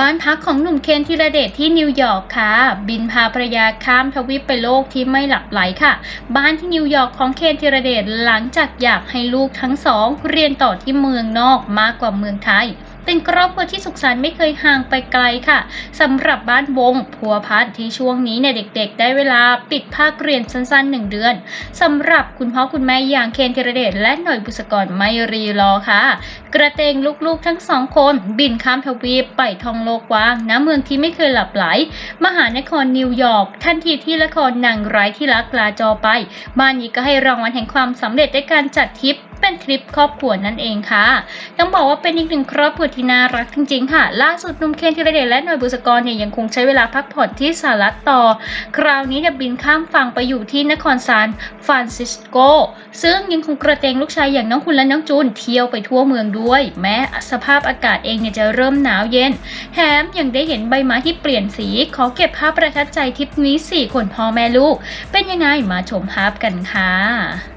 บ้านพักของหนุ่มเคนธีรเดชที่นิวยอร์กค่ะ บินพาภรรยาข้ามทวีปไปโลกที่ไม่หลับไหลค่ะ บ้านที่นิวยอร์กของเคนธีรเดชหลังจากอยากให้ลูกทั้งสองเรียนต่อที่เมืองนอกมากกว่าเมืองไทย เป็นครอบครัวที่สุขสันต์ไม่เคยห่างไปไกลค่ะสำหรับบ้านวงพัวพัดที่ช่วงนี้เนี่ยเด็ก ๆ ได้เวลาปิดภาคเรียนสั้นๆหนึ่งเดือนสำหรับคุณพ่อคุณแม่อย่างเคนธีรเดชและหน่อยบุษกรไม่รีรอค่ะ กระเตงลูกๆทั้งสองคน บินข้ามทวีปไปท่องโลกว้างณเมืองที่ไม่เคยหลับไหล มหานครนิวยอร์กทันทีที่ละครนางร้ายที่รักลาจอไปบ้านนี้ก็ให้รางวัลแห่งความสำเร็จด้วยการจัดทริป เป็นทริปครอบครัวนั่นเองค่ะ ต้องบอกว่าเป็นอีกหนึ่งครอบครัวที่น่ารักจริง ๆ ค่ะ ล่าสุดนุ่มเคนธีรเดชและหน่อยบุษกรเนี่ยยังคงใช้เวลาพักผ่อนที่สหรัฐต่อ คราวนี้เนี่ยบินข้ามฝั่งไปอยู่ที่นครซานฟรานซิสโก ซึ่งยังคงกระเตงลูกชายอย่างน้องคุณและน้องจูนเที่ยวไปทั่วเมืองด้วย แม้สภาพอากาศเองเนี่ยจะเริ่มหนาวเย็น แถมยังได้เห็นใบไม้ที่เปลี่ยนสี ขอเก็บภาพประทับใจทริปนี้ 4 คนพ่อแม่ลูก เป็นยังไงมาชมภาพกันค่ะ